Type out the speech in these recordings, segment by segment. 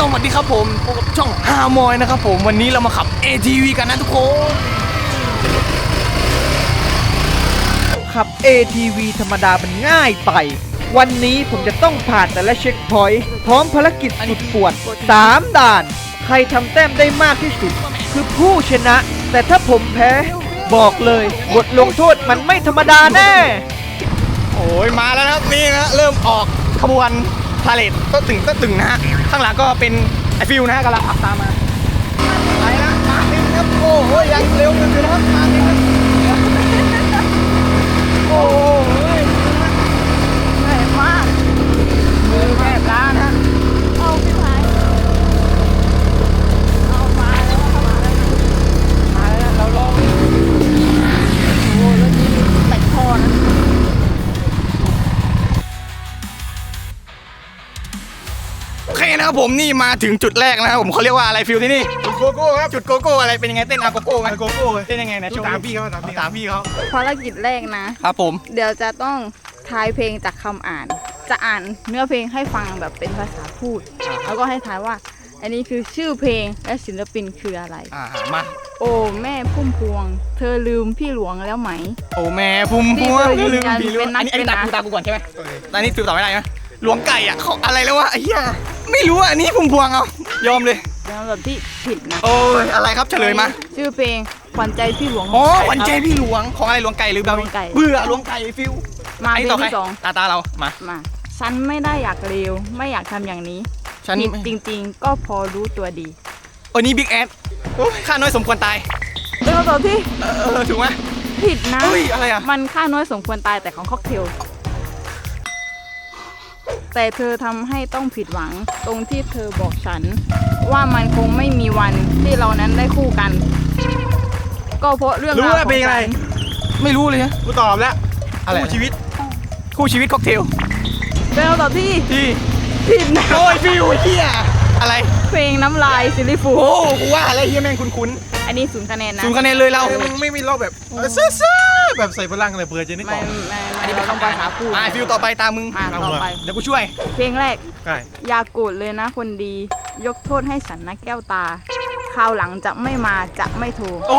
สวัสดีครับผมพบกับช่องฮามอยนะครับผมวันนี้เรามาขับ ATV กันนะทุกคน ขับ ATV ธรรมดามันง่ายไป วันนี้ผมจะต้องผ่านแต่ละเช็คพอยต์พร้อมภารกิจสุดปวด 3 ด่าน ใครทำแต้มได้มากที่สุด คือผู้ชนะ แต่ถ้าผมแพ้ บอกเลยบทลงโทษมันไม่ธรรมดาแน่ โอ้ยมาแล้วนะครับนี่นะเริ่มออกขบวน พาเลตก็ตึงก็ตึงนะฮะ ข้างหลังก็เป็นไอฟิวนะฮะกำลังขับตามมาไปนะมาเต็มครับโอ้โหยังเร็วเกินอยู่นะครับมาเต็มครับโอ้โห ผมนี่มาถึงจุดแรกนะครับผมเขาเรียกว่าอะไรฟิวที่นี่จุดโกโก้ครับจุดโกโก้อะไรเป็นยังไงเต้นอาโกโก้ไหมโกโก้เลยเต้นยังไงนะตามพี่เขาตามพี่ตามพี่เขาภารกิจแรกนะ ครับผม เดี๋ยวจะต้องทายเพลงจากคำอ่าน จะอ่านเนื้อเพลงให้ฟังแบบเป็นภาษาพูด แล้วก็ให้ทายว่า อันนี้คือชื่อเพลงและศิลปินคืออะไร อ่ามาโอ้แม่พุ่มพวง เธอลืมพี่หลวงแล้วไหม โอ้แม่พุ่มพวงพี่เคยยืนยันพี่ลืมเป็นนักอันนี้อันนี้ตาเป็นนักกูตากูก่อนใช่ไหมตอนนี้ฟิวตอบไม่ได้นะหลวงไก่อะเขาอะไรแล้ววะไอ้เหี้ย ไม่รู้อะอันนี้พุ่มพวงเอายอมเลยเป็นคำตอบที่ผิดนะโอ้ยอะไรครับเฉลยมาชื่อเพลงขวัญใจพี่หลวงอ๋อของใครขวัญใจครับพี่หลวงของอะไรหลวงไก่หรือเปล่าหลวงไก่ เบื่อหลวงไก่ฟิวมาไอ้เพลต่องใครที่สองตาตาเรามามาฉันไม่ได้อยากเลวไม่อยากทำอย่างนี้ฉันผิดจริง ๆ ก็พอรู้ตัวดีโอ้นี่บิ๊กแอดข้าน้อยสมควรตายเป็นคำตอบที่เออเออถูกไหมผิดนะเฮ้ยอะไรอะมันค่าน้อยสมควรตายแต่ของค็อกเทล แต่เธอทำให้ต้องผิดหวังตรงที่เธอบอกฉัน ว่ามันคงไม่มีวันที่เรานั้นได้คู่กัน ก็เพราะเรื่องรู้ราวว่าของเพลงอะไรฉันไม่รู้เลยฮะกูตอบแล้วอะไรคู่ชีวิตคู่ชีวิตค็อกเทลเป็นคำตอบที่ที่ผิดนะโอ้ยฟิวเฮียอะไร เพลงน้ำลายซิลลี่ฟูโอ้กูว่าอะไรเฮียแม่งคุ้นอันนี้ศูนย์คะแนนๆนะ ศูนย์คะแนนเลยเราเอ้ยมึงไม่มีรอบแบบเซ่อซ่อๆ แบบใส่พลังเลยเผื่อจะนึกอไม่อกไม่อันนี้ไม่เป็นเราต้องภาษาพูดอ่าฟิวต่อไปตามมึงมาต่อไป เดี๋ยวกูช่วย เพลงแรก ใช่อย่าโกรธเลยนะคนดี ยกโทษให้ฉันนะแก้วตาคราวหลังจะไม่มาจะไม่โทรโอ้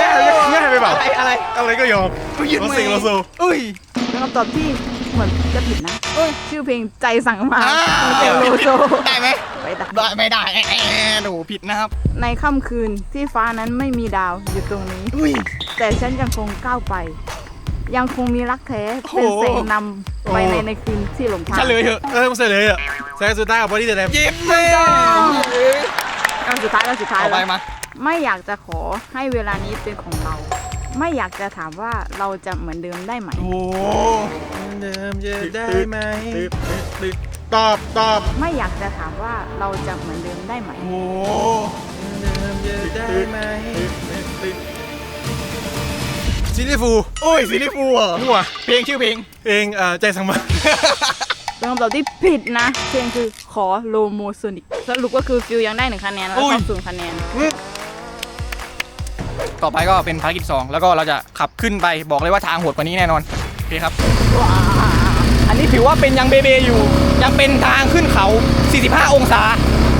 ง่ายง่ายไปเปล่าอะไรอะไรอะไรก็ยอมกูหยุดเรามืเสิงเราโซเอ้ย เป็นคำตอบที่เหมือนจะผิดนะเอ้ยชื่อเพลงใจสั่งมาอ่า ของเจโลโซ ได้ไหม ไปดักได้ไม่ได้แอะโหผิดนะครับ ในค่ำคืนที่ฟ้านั้นไม่มีดาวอยู่ตรงนี้ อุ้ย แต่ฉันยังคงก้าวไป ยังคงมีรักแท้โอ้โหเป็นแสงนำไปในในคืนที่หลงทางเฉลยเถอะเออมันเสร็จเลยอะแซงสุดท้ายกับบอดี้แต่แดมเจ็บแม่อันสุดท้ายอันสุดท้ายต่อไปแล้วมาไม่อยากจะขอให้เวลานี้เป็นของเรา ไม่อยากจะถามว่าเราจะเหมือนเดิมได้ไหม โอ้เดิมจะได้ไหมต อบตอบไม่อยากจะถามว่าเราจะเหมือนเดิมได้ไหมโหเดิมจะได้ไหมซิลิฟูโอ้ยซิลิฟูเหรอมั่วเพลงชื่อเพลงเองเอ่อใจสั่งมาเป็นคำตอบที่ผิดนะ เพลงคือขอโลโมโซนิกสรุปก็คือฟิวยังได้หนึ่งคะแนนแล้วอุ้ก็ยศูนย์คะแนน ต่อไปก็เป็นภารกิจสองแล้วก็เราจะขับขึ้นไปบอกเลยว่าทางโหดกว่านี้แน่นอนโอเคครับอันนี้ ถือว่าเป็นยังเบเบอยู่ ยังเป็นทางขึ้นเขา 45 องศา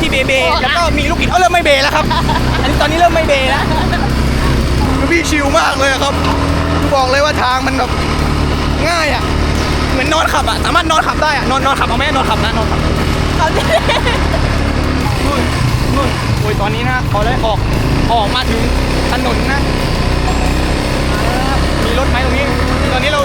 ที่เบเบแล้วก็มีลูกอิฐเอาเริ่มไม่เบแล้วครับ อันนี้ตอนนี้เริ่มไม่เบแล้วพี่ชิลมากเลยครับ บอกเลยว่าทางมันแบบง่ายอะ เหมือนนอนขับอะ สามารถนอนขับได้อะ นอนนอนขับเอาไหมนอนขับนะนอนขับขับดินู่นนู่นโอ้ยตอนนี้นะพอได้ออกออกมาถึงถนนนะมาแล้วนะครับมีรถไหมตรงนี้ ตอนนี้เรา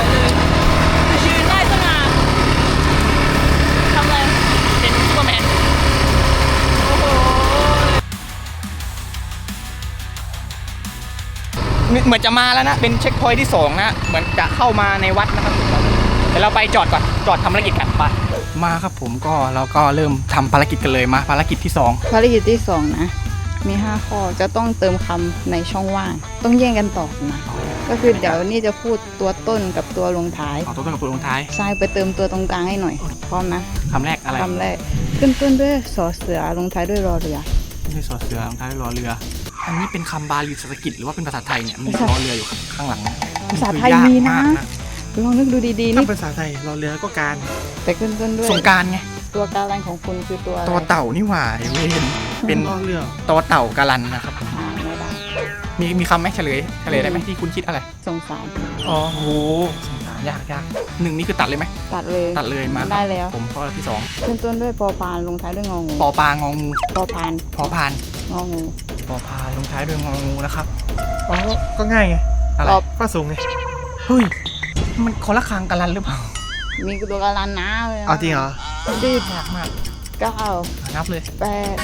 เหมือนจะมาแล้วนะ เป็นเช็คพอยท์ที่ 2 นะ เหมือนจะเข้ามาในวัดนะครับเดี๋ยวเราไปจอดก่อน จอดทำภารกิจกันไป มาครับผมก็เราก็เริ่มทำภารกิจกันเลยมาภารกิจที่ 2 ภารกิจที่สองนะ มี 5 ข้อจะต้องเติมคำในช่องว่าง ต้องแย่งกันตอบนะ ก็คือเดี๋ยวนี่จะพูดตัวต้นกับตัวลงท้าย เอาตัวต้นกับตัวลงท้ายใช่ไปเติมตัวตรงกลางให้หน่อย พร้อมนะคำแรกอะไรคำแรกขึ้นต้นด้วยสอเสือลงท้ายด้วยรอเรือ ไม่สอเสือลงท้ายด้วยรอเรือ อันนี้เป็นคำบาลีสันสกฤตหรือว่าเป็นภาษาไทยเนี่ยมีภาษารอเรืออยู่ข้างหลังนะภาษาไทยมีนะยากากลองนึกดูดีๆถ้านี่ภาษาไทยรอเรือก็การแต่ขึ้นต้นด้วย สงกรารไงตัวการันของคุณคือตัวอะไรต่อเต่านี่หว่าไอ้เวนเป็นนอกเรื่องต่อเต่าการันนะครับผมอ่าไม่ได้มีมีคำไหมเฉลยเฉลยได้ไหมที่คุณคิดอะไร สงสารอ๋อโหสงสารยากยากหนึ่งนี่คือตัดเลยไหมตัดเลย ตัดเลยมาครับได้แล้ว ผมข้อที่สองขึ้นต้นด้วยปอปานลงท้ายด้วยงองูปอปลางองูปอพานพอพานงองู ปอพานลงท้ายด้วยงองูนะครับ อ๋อ ก็ง่ายไง อะไรตอบ ก็สูงไง เฮ้ย มันคนละคางการันหรือเปล่ามีตัวการันนะเลยนะเอาจริงเหรอสิบยากมากเก้านับเลย แปด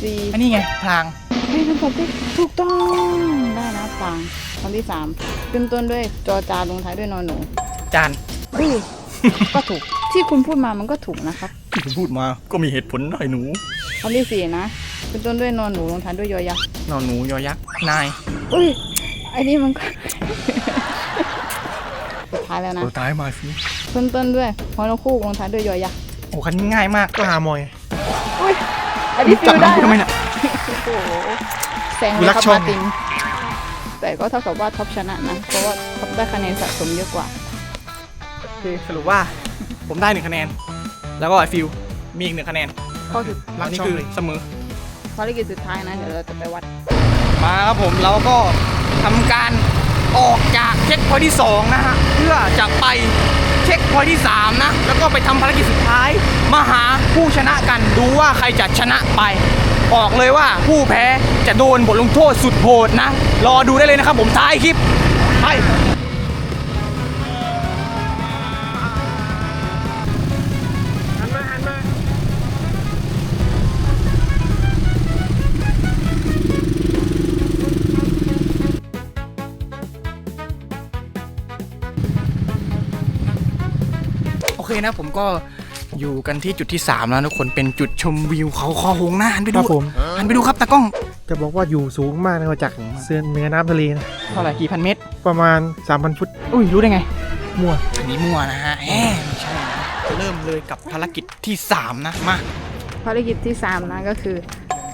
สี่อันนี้ไงพลางให้คำตอบที่ถูกต้อง ได้นะฟังคำที่สามขึ้นต้นด้วยจอจานลงท้ายด้วยนอนหนูจานอุ้ยก็ถูก ที่คุณพูดมามันก็ถูกนะครับ ที่ผมพูดมาก็มีเหตุผลหน่อยหนู คำที่สี่นะ ขึ้นต้นด้วยนอนหนูลงท้ายด้วยยอยักษ์นอนหนูยอยักษ์นายอุ้ยไอ้นี่มันก็ สุดท้ายแล้วนะตัวตายมาสิขึ้นต้นด้วยฮอนกคู่ลงท้ายด้วยยอยักษ์โอ้คันนี้ง่ายมากก็หามอยอุ้ยอันนี้ฟิจับลมืได้อทำไมนะเนี่ยโอ้โหแซงกูเลยรักครับช่อง มาร์ติน แต่ก็เท่ากับว่าท็อปชนะนะ เพราะว่าท็อปได้คะแนนสะสมเยอะกว่า โอเคสรุปว่า ผมได้หนึ่งคะแนน แล้วก็ไอฟิลมีอีกหนึ่งคะแนนข้อสุดอันนี้คือเสมอ ภารกิจสุดท้ายนะ เดี๋ยวเราจะไปวัด มาครับผมเราก็ทำการออกจากเช็คพอยที่ 2 นะฮะ เพื่อจะไปเช็คพอยท์ที่ 3 นะ แล้วก็ไปทำภารกิจสุดท้าย มาหาผู้ชนะกันดูว่าใครจะชนะไป บอกเลยว่าผู้แพ้จะโดนบทลงโทษสุดโหดนะ รอดูได้เลยนะครับผมท้ายคลิปไป เคนะผมก็อยู่กันที่จุดที่ 3 แล้วทุกคนเป็นจุดชมวิวเขาคอหงนะหันไปคดูรับผม หันไปดูครับตากล้องจะบอกว่าอยู่สูงมากนะจากเสื้อเนื้อน้ำทะเลนะเท่าไหร่กี่พันเมตร ประมาณ 3,000 ฟุต อุ้ยรู้ได้ไง มั่วอันนี้มั่วนะฮะแหมไม่ใช่นะเริ่มเลยกับภารกิจที่ 3 นะมาภารกิจที่ 3 นะก็คือ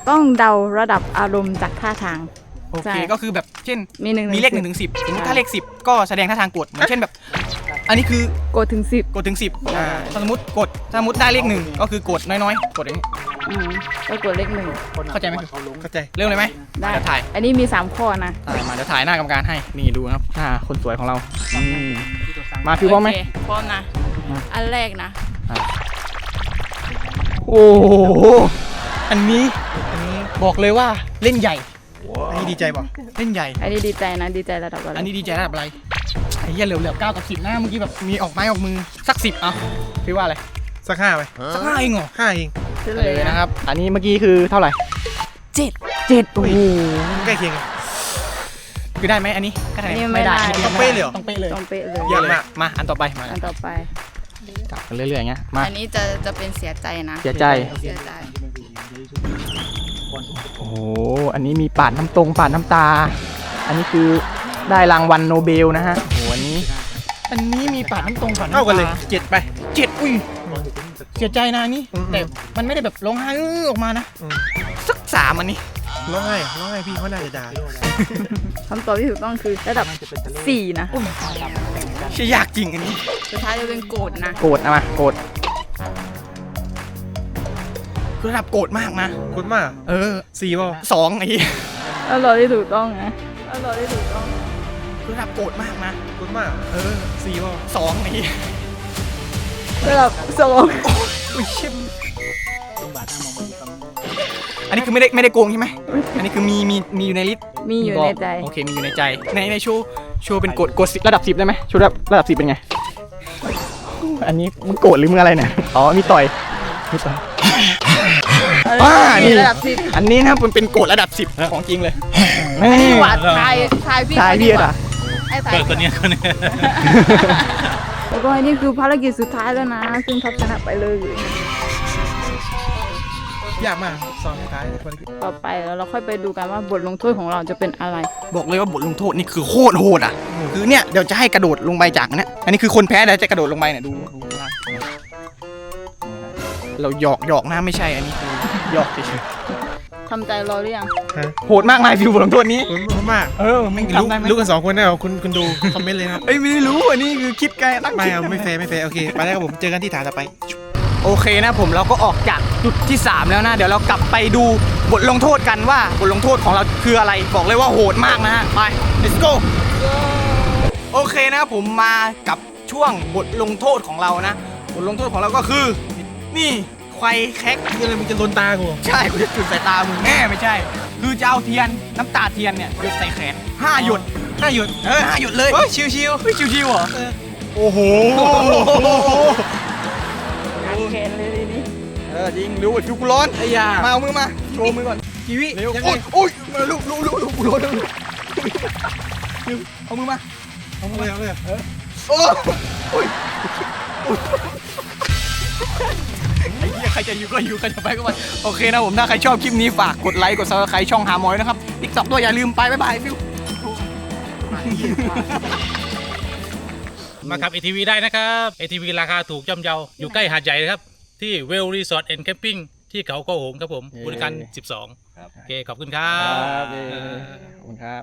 ต้องเดาระดับอารมณ์จากท่าทาง โอใช่เคก็คือแบบเช่น มีหนึ่งมีเลข1นถึงสิสมมติถ้าเลข10ก็แสดงท่าทางกดเหมือนเช่นแบบ อันนี้คือกดถึง10กดถึง 10อ่าสมมติกดสมมติได้เลขหนึ่งก็คือกดน้อยๆ กดอย่างนี้ อืมก็กดเลขหนึ่งเข้าใจไหมเข้าใจเริ่มเลยไหมได้เดี๋ยวถ่ายอันนี้มี 3 ข้อนะ ถ่ายมาเดี๋ยวถ่ายหน้ากรรมการให้ นี่ดูนะครับหน้าคนสวยของเราอืมมาฟิวพร้อมไหม โเคพร้อมนะอันแรกนะ โอ้โห อันนี้ อันนี้บอกเลยว่าเล่นใหญ่ อันนี้ดีใจป่ะเล่นใหญ่ อันนี้ดีใจนะ ดีใจระดับอะไรอันนี้ดีใจระดับอะไรไอ้เหี้ยเหลือเหลือเก้ากับสิบนะเมื่อกี้แบบมีออกไม้ออกมือสักสิบเอาพี่ว่าอะไรสักห้าไปสักห้าเองเหรอห้าเองเฉลเลยยนะครับ อันนี้เมื่อกี้คือเท่าไหร่เจ็ดเจ็ดโอ้โหใกล้เคียงกัน คือได้ไหมอันนี้ก็ได้อันนี้ไม่ได้อันนี้ต้องเป๊ะเลยเหรอ ต้องเป๊ะเลยต้องเป๊ะเลยเยี่ยมมากมาอันต่อไปมาอันต่อไป จับกันเรื่อยๆอย่างเงี้ยมาอันนี้จะจะเป็นเสียใจนะเสียใจเสียใจโอ้โหอันนี้มีปาดน้ำตรงปาดน้ำตา อันนี้คือได้รางวัลโนเบลนะฮะโอ้โหอันนี้ อันนี้มีปาดน้ำตรงปาดน้ำตาเท่ากันเลยเจ็ดไป เจ็ดอุ้ยเสียใจนะอันนี่อืม แต่มันไม่ได้แบบร้องไห้อื้อออกมานะ อืมสักสามอันนี้ ร้องไห้ร้องไห้พี่เขาน่าจะด่าคำตอบที่ถูกต้องคือระดับ 4 นะใช่ยากจริงอันนี้ สุดท้ายจะเป็นโกรธนะ โกรธเอามาโกรธคือระดับโกรธมากนะ คุณมากเออสี่ป่ะ สองไอ้เหี้ยแล้วรอที่ถูกต้องนะแล้วรอที่ถูกต้อง คือระดับโกรธมากนะคุณมาก เออสี่ป่ะสองไอ้เหี้ยระดับสองอุ้ยชิมอันนี้คือไม่ได้ไม่ได้โกงใช่ไหมอันนี้คือมีมีมีอยู่ในลิสต์มีอยู่ในใจโอเคมีอยู่ในใจในในโชว์โชว์เป็นกดกดสิระดับสิบได้ไหมโชว์ระดับระดับสิบเป็นไง อันนี้มึงโกรธหรือมึงอะไรเนี่ยอ๋อมีต่อยมีต่อยอ่านี่ระดับสิบอันนี้นะครับมันเป็นโกรธระดับสิบของจริงเลยนี่หวานทายทายพี่ทายพี่อะ ไอ้ทายคนนี้คนนี้แล้วก็อันนี้คือภารกิจสุดท้ายแล้วนะ ซึ่งท็อปชนะไปเลย ยากมากสองสุดท้ายคนที่ต่อไปแล้วเราค่อยไปดูกันว่าบทลงโทษของเราจะเป็นอะไร บอกเลยว่าบทลงโทษนี่คือโคตรโหดอะ คือเนี่ยเดี๋ยวจะให้กระโดดลงไปจากเนี่ยอันนี้คือคนแพ้เดี๋ยวจะกระโดดลงไปเนี่ยดูดูนะเราหยอกหยอกนะไม่ใช่อันนี้คือหยอกเฉย ทำใจรอหรือยังฮะๆโหดมากนายฟิวบทลงโทษนี้ คุณคุณมากเออไม่รู้ทำได้ไหมรู้กันสองคนนะคุณคุณดูคอมเมนต์เลยนะเอ้ยไม่ได้รู้อันนี้คือคิดไงตั้งไม่คิดเอาไม่แฟร์ไม่แฟร์โอเคไปแล้วครับผมเจอกันที่ฐานต่อไปโอโอเคนะผมเราก็ออกจากจุดที่ 3 แล้วนะ เดี๋ยวเรากลับไปดูบทลงโทษกันว่าบทลงโทษของเราคืออะไรบอกเลยว่าโหดมากนะฮะไป let's go โอเคนะผมมากับช่วงบทลงโทษของเรานะ บทลงโทษของเราก็คือ นี่ ไฟแคกนี่อะไรมึงจะลนตากูใช่กูจะจุดสายตามึงแน่ไม่ใช่ คือจะเอาเทียนน้ำตาเทียนเนี่ยหยดใส่แขนห้าหยดห้าหยุดเออห้าหยดเลยเฮ้ยชิวเฮ้ยชิวๆเหรอโอ้โหแขนเลยทีนี้เออจริงรู้ว่าดูกูร้อนไอ้ยามาเอามือมาโชว์มือก่อนกีวิเร็วยังไงโอ๊ยโอ๊ยมาลูกลูกลูกลูกกูร้อนแล้วเอามือมาเอาเลยเอาเลยโอ้โอ้ย ไอ้เหี้ยใครจะอยู่ก็อยู่ใครจะไปก็ไปโอเคนะผมถ้าใครชอบคลิปนี้ฝากกดไลค์กดซับสไครต์ช่องหาหมอยนะครับติ๊กต็อกด้วยอย่าลืมไปบ๊ายบายฟิวมาขับ ATV ได้นะครับ ATV ราคาถูกย่อมเยา อยู่ใกล้หาดใหญ่นะครับ ที่เวลรีสอร์ทแอนด์แคมปิ้งที่เขาโกโหงครับผม บริการ 12 โอเค ขอบคุณครับ